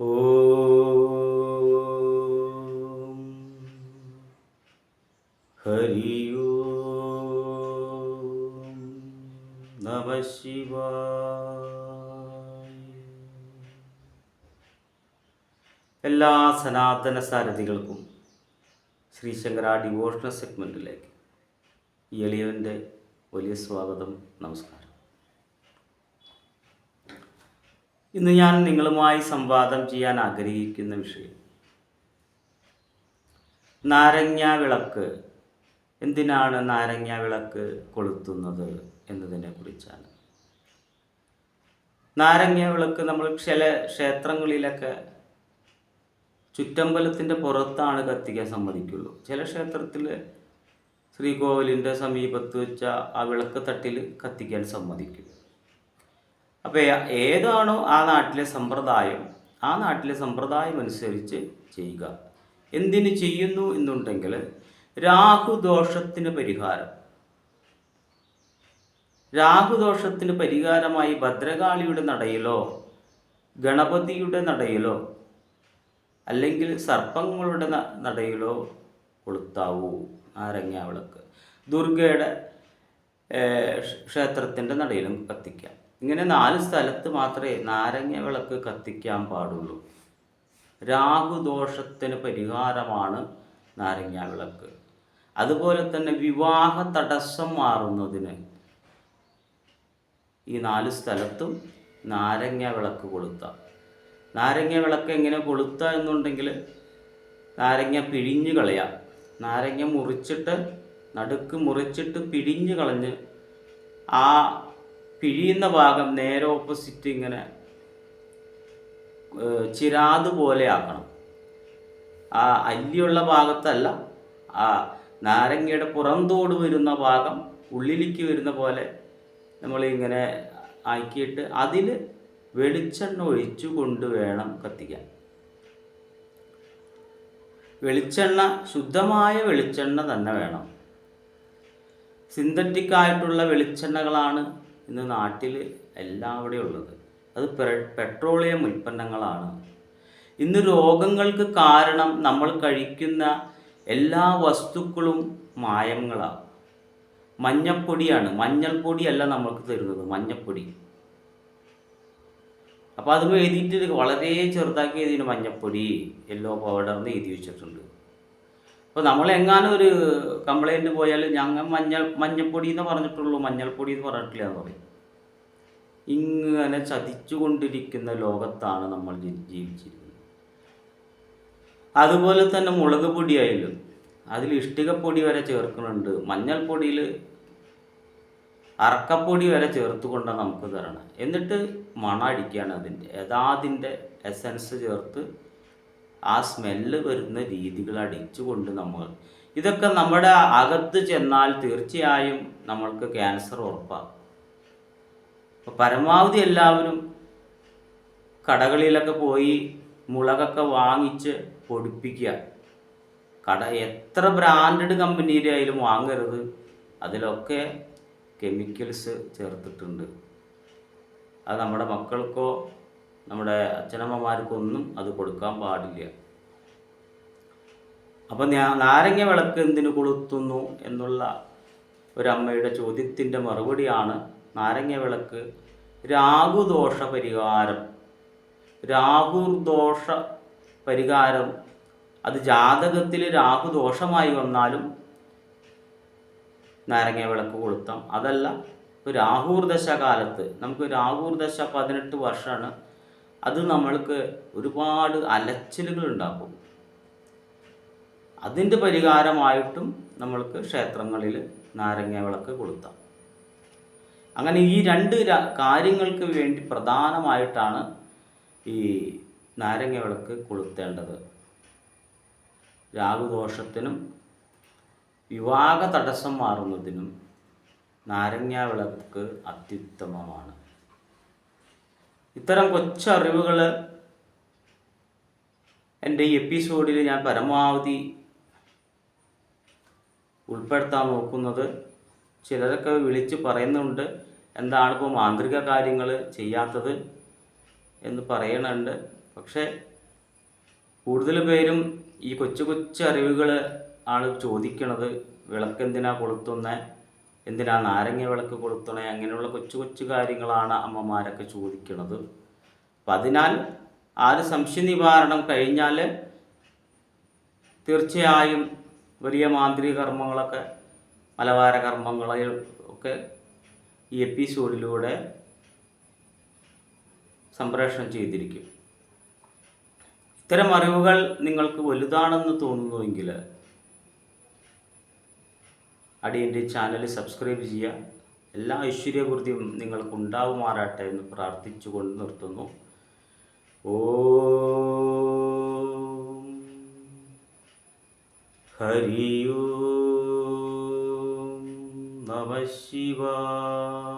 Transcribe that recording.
നമ എല്ലാ സനാതന സാരഥികൾക്കും ശ്രീശങ്കര ഡിവോഷണൽ സെഗ്മെന്റിലേക്ക് ഈ എളിയവന്റെ വലിയ സ്വാഗതം നമസ്കാരം. ഇന്ന് ഞാൻ നിങ്ങളുമായി സംവാദം ചെയ്യാൻ ആഗ്രഹിക്കുന്ന വിഷയം. നാരങ്ങ വിളക്ക് എന്തിനാണ് നാരങ്ങ വിളക്ക് കൊളുത്തുന്നത് എന്നതിനെ കുറിച്ചാണ്. നാരങ്ങ വിളക്ക് നമ്മൾ ചില ക്ഷേത്രങ്ങളിലൊക്കെ ചുറ്റമ്പലത്തിന്റെ പുറത്താണ് കത്തിക്കാൻ സമ്മതിക്കുള്ളൂ. ചില ക്ഷേത്രത്തിൽ ശ്രീകോവിലിന്റെ സമീപത്ത് വെച്ച ആ വിളക്ക് തട്ടിൽ കത്തിക്കാൻ സമ്മതിക്കും. അപ്പോൾ ഏതാണോ ആ നാട്ടിലെ സമ്പ്രദായം ആ നാട്ടിലെ സമ്പ്രദായം അനുസരിച്ച് ചെയ്യുക. എന്തിന് ചെയ്യുന്നു എന്നുണ്ടെങ്കിൽ രാഹുദോഷത്തിന് പരിഹാരം. രാഹുദോഷത്തിന് പരിഹാരമായി ഭദ്രകാളിയുടെ നടയിലോ ഗണപതിയുടെ നടയിലോ അല്ലെങ്കിൽ സർപ്പങ്ങളുടെ നടയിലോ കൊളുത്താവൂ. നാരങ്ങാവിളക്ക്. ദുർഗയുടെ ക്ഷേത്രത്തിന്റെ നടയിലും കത്തിക്കാം. ഇങ്ങനെ നാല് സ്ഥലത്ത് മാത്രമേ നാരങ്ങ വിളക്ക് കത്തിക്കാൻ പാടുള്ളൂ. രാഹുദോഷത്തിന് പരിഹാരമാണ് നാരങ്ങ വിളക്ക്. അതുപോലെ തന്നെ വിവാഹ തടസ്സം മാറുന്നതിന് ഈ നാല് സ്ഥലത്തും നാരങ്ങ വിളക്ക് കൊളുത്താം. നാരങ്ങ വിളക്ക് എങ്ങനെ കൊളുത്തുക എന്നുണ്ടെങ്കിൽ നാരങ്ങ പിഴിഞ്ഞ് കളയാം. നാരങ്ങ മുറിച്ചിട്ട് നടുക്ക് മുറിച്ചിട്ട് പിഴിഞ്ഞ് കളഞ്ഞ് ആ പിഴിയുന്ന ഭാഗം നേരെ ഓപ്പോസിറ്റ് ഇങ്ങനെ ചിരാത് പോലെ ആക്കണം. ആ അല്ലിയുള്ള ഭാഗത്തല്ല ആ നാരങ്ങയുടെ പുറന്തോട് വരുന്ന ഭാഗം ഉള്ളിലേക്ക് വരുന്ന പോലെ നമ്മളിങ്ങനെ ആക്കിയിട്ട് അതിൽ വെളിച്ചെണ്ണ ഒഴിച്ചു കൊണ്ട് വേണം കത്തിക്കാൻ. വെളിച്ചെണ്ണ ശുദ്ധമായ വെളിച്ചെണ്ണ തന്നെ വേണം. സിന്തറ്റിക് ആയിട്ടുള്ള വെളിച്ചെണ്ണകളാണ് ഇന്ന് നാട്ടിൽ എല്ലാവിടെയും ഉള്ളത്. അത് പെട്രോളിയം ഉൽപ്പന്നങ്ങളാണ്. ഇന്ന് രോഗങ്ങൾക്ക് കാരണം നമ്മൾ കഴിക്കുന്ന എല്ലാ വസ്തുക്കളും മായങ്ങളാണ് മഞ്ഞപ്പൊടിയാണ്. മഞ്ഞൾപ്പൊടിയല്ല നമ്മൾക്ക് തരുന്നത്. മഞ്ഞപ്പൊടി. അപ്പോൾ അതും എഴുതിയിട്ട് വളരെ ചെറുതാക്കി എഴുതിയിട്ട് മഞ്ഞപ്പൊടി. യെല്ലോ പൗഡർ എന്ന് എഴുതി വെച്ചിട്ടുണ്ട്. അപ്പോൾ നമ്മൾ എങ്ങാനും ഒരു കംപ്ലൈന്റ് പോയാൽ ഞങ്ങൾ മഞ്ഞൾ മഞ്ഞൾപ്പൊടി എന്ന് പറഞ്ഞിട്ടുള്ളൂ. മഞ്ഞൾപ്പൊടി എന്ന് പറഞ്ഞിട്ടില്ല എന്ന് പറയും. ഇങ്ങനെ ചതിച്ചുകൊണ്ടിരിക്കുന്ന ലോകത്താണ് നമ്മൾ ജീവിച്ചിരിക്കുന്നത്. അതുപോലെ തന്നെ മുളക് പൊടിയായാലും അതിൽ ഇഷ്ടികപ്പൊടി വരെ ചേർക്കുന്നുണ്ട്. മഞ്ഞൾപ്പൊടിയിൽ അറക്കപ്പൊടി വരെ ചേർത്തുകൊണ്ടാണ് നമുക്ക് തരണം. എന്നിട്ട് മണ അടിക്കുകയാണ് അതിന്റെ യഥാതിന്റെ എസൻസ് ചേർത്ത് ആ സ്മെല്ല് വരുന്ന രീതികൾ അടിച്ചുകൊണ്ട് നമ്മൾ. ഇതൊക്കെ നമ്മുടെ അകത്ത് ചെന്നാൽ തീർച്ചയായും നമ്മൾക്ക് ക്യാൻസർ ഉറപ്പാകും. പരമാവധി എല്ലാവരും കടകളിലൊക്കെ പോയി മുളകൊക്കെ വാങ്ങിച്ച് പൊടിപ്പിക്കുക. കട എത്ര ബ്രാൻഡഡ് കമ്പനിയുടെ ആയാലും വാങ്ങരുത്. അതിലൊക്കെ കെമിക്കൽസ് ചേർത്തിട്ടുണ്ട്. അത് നമ്മുടെ മക്കൾക്കോ നമ്മുടെ അച്ഛനമ്മമാർക്കൊന്നും അത് കൊടുക്കാൻ പാടില്ല. അപ്പം നാരങ്ങ വിളക്ക് എന്തിനു കൊളുത്തുന്നു എന്നുള്ള ഒരമ്മയുടെ ചോദ്യത്തിന്റെ മറുപടിയാണ് നാരങ്ങ വിളക്ക് രാഹുദോഷ പരിഹാരം. രാഹുദോഷ പരിഹാരം അത് ജാതകത്തിൽ രാഹുദോഷമായി വന്നാലും നാരങ്ങ വിളക്ക് കൊളുത്താം. അതല്ല രാഹുർദശ കാലത്ത് നമുക്ക് രാഹുർദശ പതിനെട്ട് വർഷമാണ് അത് നമ്മൾക്ക് ഒരുപാട് അലച്ചിലുകൾ ഉണ്ടാക്കും അതിന്റെ പരിഹാരമായിട്ടും നമ്മൾക്ക് ക്ഷേത്രങ്ങളിൽ നാരങ്ങ വിളക്ക് കൊളുത്താം. അങ്ങനെ ഈ രണ്ട് കാര്യങ്ങൾക്ക് വേണ്ടി പ്രധാനമായിട്ടാണ് ഈ നാരങ്ങ വിളക്ക് കൊളുത്തേണ്ടത്. രാഹുദോഷത്തിനും വിവാഹ തടസ്സം മാറുന്നതിനും നാരങ്ങ വിളക്ക് അത്യുത്തമമാണ്. ഇത്തരം കൊച്ചറിവുകൾ എന്റെ ഈ എപ്പിസോഡിൽ ഞാൻ പരമാവധി ഉൾപ്പെടുത്താൻ നോക്കുന്നത് ചിലരൊക്കെ വിളിച്ച് പറയുന്നുണ്ട് എന്താണ് ഇപ്പോൾ മാന്ത്രിക കാര്യങ്ങൾ ചെയ്യാത്തത് എന്ന് പറയണുണ്ട്. പക്ഷേ കൂടുതൽ പേരും ഈ കൊച്ചു കൊച്ചു അറിവുകൾ ആണ് ചോദിക്കണത് വിളക്കെന്തിനാണ് കൊളുത്തുന്നത് എന്തിനാ നാരങ്ങ വിളക്ക് കൊളുത്തണേ? അങ്ങനെയുള്ള കൊച്ചു കൊച്ചു കാര്യങ്ങളാണ് അമ്മമാരൊക്കെ ചോദിക്കുന്നത് അപ്പം അതിനാൽ ആ ഒരു സംശയ നിവാരണം കഴിഞ്ഞാൽ തീർച്ചയായും വലിയ മാന്ത്രിക കർമ്മങ്ങളൊക്കെ മലവാര കർമ്മങ്ങളെ ഒക്കെ ഈ എപ്പിസോഡിലൂടെ സംപ്രേഷണം ചെയ്തിരിക്കും. ഇത്തരം അറിവുകൾ നിങ്ങൾക്ക് വലുതാണെന്ന് തോന്നുന്നുവെങ്കിൽ അടിയന്റെ ചാനൽ സബ്സ്ക്രൈബ് ചെയ്യുക. എല്ലാ ഐശ്വര്യവൃദ്ധിയും നിങ്ങൾക്ക് ഉണ്ടാവുമാറാട്ടെ എന്ന് പ്രാർത്ഥിച്ചുകൊണ്ട് നിർത്തുന്നു. ഓ ഹരിയോ നമ ശിവായ